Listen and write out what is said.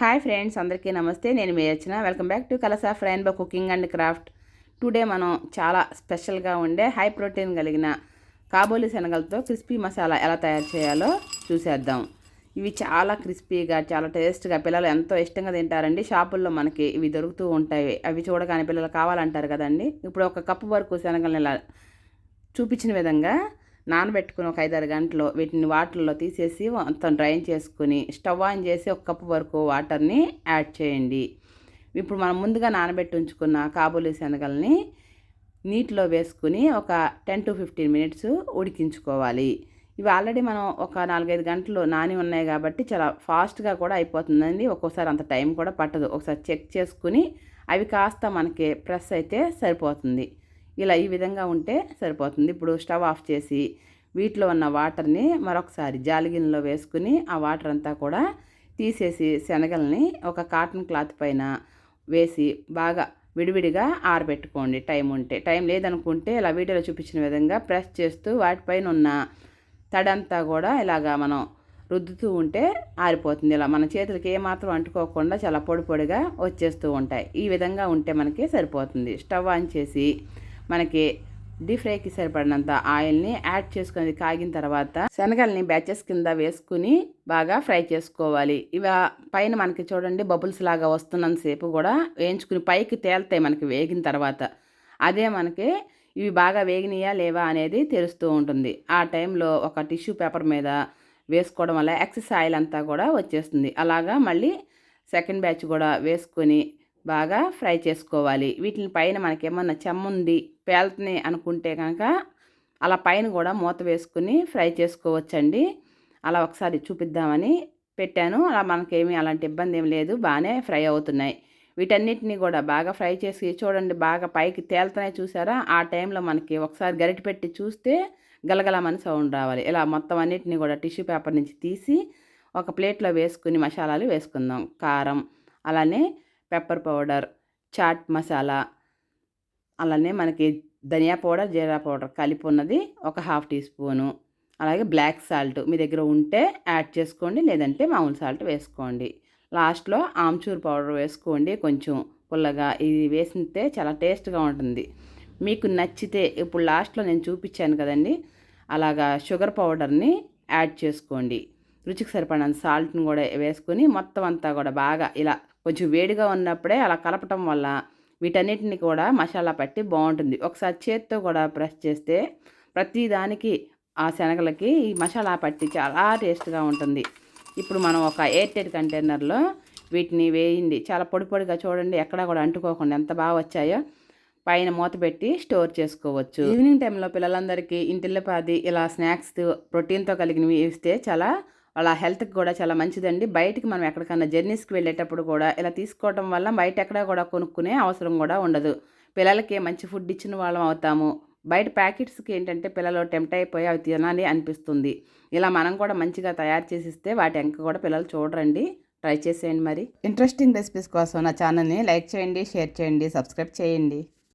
Hi friends అందరికీ నమస్తే. నేను మీ వచ్చిన welcome back to colours of by cooking and craft. Today మనం చాలా స్పెషల్గా ఉండే హై ప్రోటీన్ కలిగిన కాబోలి శనగలతో క్రిస్పీ మసాలా ఎలా తయారు చేయాలో చూసేద్దాం. ఇవి చాలా క్రిస్పీగా చాలా టేస్ట్గా పిల్లలు ఎంతో ఇష్టంగా తింటారండి. షాపుల్లో మనకి ఇవి దొరుకుతూ ఉంటాయి. అవి చూడగానే పిల్లలు కావాలంటారు కదండి. ఇప్పుడు ఒక కప్పు వరకు శనగలను ఇలా చూపించిన విధంగా నానబెట్టుకుని ఒక ఐదారు గంటలు వీటిని వాటర్లో తీసేసి మొత్తం డ్రైన్ చేసుకుని స్టవ్ ఆన్ చేసి ఒక కప్పు వరకు వాటర్ని యాడ్ చేయండి. ఇప్పుడు మనం ముందుగా నానబెట్టి ఉంచుకున్న కాబూలి శనగల్ని నీటిలో వేసుకుని ఒక టెన్ టు ఫిఫ్టీన్ మినిట్స్ ఉడికించుకోవాలి. ఇవి ఆల్రెడీ మనం ఒక నాలుగైదు గంటలు నాని ఉన్నాయి కాబట్టి చాలా ఫాస్ట్గా కూడా అయిపోతుందండి. ఒక్కోసారి అంత టైం కూడా పట్టదు. ఒకసారి చెక్ చేసుకుని అవి కాస్త మనకి ప్రెస్ అయితే సరిపోతుంది. ఇలా ఈ విధంగా ఉంటే సరిపోతుంది. ఇప్పుడు స్టవ్ ఆఫ్ చేసి వీటిలో ఉన్న వాటర్ని మరొకసారి జాలిగిన్నెలో వేసుకుని ఆ వాటర్ అంతా కూడా తీసేసి శనగల్ని ఒక కాటన్ క్లాత్ పైన వేసి బాగా విడివిడిగా ఆరబెట్టుకోండి. టైం ఉంటే టైం లేదనుకుంటే ఇలా వీడియోలో చూపించిన విధంగా ప్రెస్ చేస్తూ వాటిపైన ఉన్న తడంతా కూడా ఇలాగా మనం రుద్దుతూ ఉంటే ఆరిపోతుంది. ఇలా మన చేతులకి ఏమాత్రం అంటుకోకుండా చాలా పొడి పొడిగా వచ్చేస్తూ ఉంటాయి. ఈ విధంగా ఉంటే మనకి సరిపోతుంది. స్టవ్ ఆన్ చేసి మనకి డీప్ ఫ్రైకి సరిపడినంత ఆయిల్ని యాడ్ చేసుకుని కాగిన తర్వాత శనగల్ని బ్యాచెస్ కింద వేసుకుని బాగా ఫ్రై చేసుకోవాలి. ఇవి పైన మనకి చూడండి బబుల్స్ లాగా వస్తున్నంతసేపు కూడా వేయించుకుని పైకి తేలుతాయి మనకి వేగిన తర్వాత. అదే మనకి ఇవి బాగా వేగినాయా లేవా అనేది తెలుస్తూ ఉంటుంది. ఆ టైంలో ఒక టిష్యూ పేపర్ మీద వేసుకోవడం వల్ల ఎక్సెస్ ఆయిల్ అంతా కూడా వచ్చేస్తుంది. అలాగా మళ్ళీ సెకండ్ బ్యాచ్ కూడా వేసుకొని బాగా ఫ్రై చేసుకోవాలి. వీటిని పైన మనకి ఏమన్నా చెమ్ముంది పేలుతున్నాయి అనుకుంటే కనుక అలా పైన కూడా మూత వేసుకుని ఫ్రై చేసుకోవచ్చండి. అలా ఒకసారి చూపిద్దామని పెట్టాను. అలా మనకేమీ అలాంటి ఇబ్బంది ఏం లేదు. బాగానే ఫ్రై అవుతున్నాయి. వీటన్నిటిని కూడా బాగా ఫ్రై చేసి చూడండి బాగా పైకి తేలుతున్నాయి చూసారా? ఆ టైంలో మనకి ఒకసారి గరిటె పెట్టి చూస్తే గలగలమని సౌండ్ రావాలి. ఇలా మొత్తం అన్నిటిని కూడా టిష్యూ పేపర్ నుంచి తీసి ఒక ప్లేట్లో వేసుకుని మసాలాలు వేసుకుందాం. కారం అలానే పెప్పర్ పౌడర్ చాట్ మసాలా అలానే మనకి ధనియా పౌడర్ జీరా పౌడర్ కలిపి ఉన్నది ఒక హాఫ్ టీ స్పూను. అలాగే బ్లాక్ సాల్ట్ మీ దగ్గర ఉంటే యాడ్ చేసుకోండి లేదంటే మామూలు సాల్ట్ వేసుకోండి. లాస్ట్లో ఆమ్చూర్ పౌడర్ వేసుకోండి కొంచెం పుల్లగా. ఇది వేసితే చాలా టేస్ట్గా ఉంటుంది. మీకు నచ్చితే ఇప్పుడు లాస్ట్లో నేను చూపించాను కదండి అలాగా షుగర్ పౌడర్ని యాడ్ చేసుకోండి. రుచికి సరిపడిన సాల్ట్ని కూడా వేసుకొని మొత్తం అంతా కూడా బాగా ఇలా కొంచెం వేడిగా ఉన్నప్పుడే అలా కలపటం వల్ల వీటన్నిటిని కూడా మసాలా పట్టి బాగుంటుంది. ఒకసారి చేత్తో కూడా ప్రెస్ చేస్తే ప్రతి దానికి ఆ శనగలకి ఈ మసాలా పట్టి చాలా టేస్ట్గా ఉంటుంది. ఇప్పుడు మనం ఒక ఎయిర్ టైట్ కంటైనర్లో వీటిని వేయండి. చాలా పొడి పొడిగా చూడండి. ఎక్కడా కూడా అంటుకోకుండా ఎంత బాగా వచ్చాయో పైన మూత పెట్టి స్టోర్ చేసుకోవచ్చు. ఈవినింగ్ టైంలో పిల్లలందరికీ ఇంటిల్లపాది ఇలా స్నాక్స్ ప్రోటీన్తో కలిగినవి ఇస్తే చాలా వాళ్ళ హెల్త్కి కూడా చాలా మంచిదండి. బయటికి మనం ఎక్కడికన్నా జర్నీస్కి వెళ్ళేటప్పుడు కూడా ఇలా తీసుకోవడం వల్ల బయట ఎక్కడ కూడా కొనుక్కునే అవసరం కూడా ఉండదు. పిల్లలకి మంచి ఫుడ్ ఇచ్చిన వాళ్ళం అవుతాము. బయట ప్యాకెట్స్కి ఏంటంటే పిల్లలు టెంప్ట్ అయిపోయి అవి తినాలి అనిపిస్తుంది. ఇలా మనం కూడా మంచిగా తయారు చేసిస్తే వాటి ఎంక కూడా పిల్లలు చూడరండి. ట్రై చేసేయండి మరి. ఇంట్రెస్టింగ్ రెసిపీస్ కోసం నా ఛానల్ని లైక్ చేయండి షేర్ చేయండి సబ్స్క్రైబ్ చేయండి.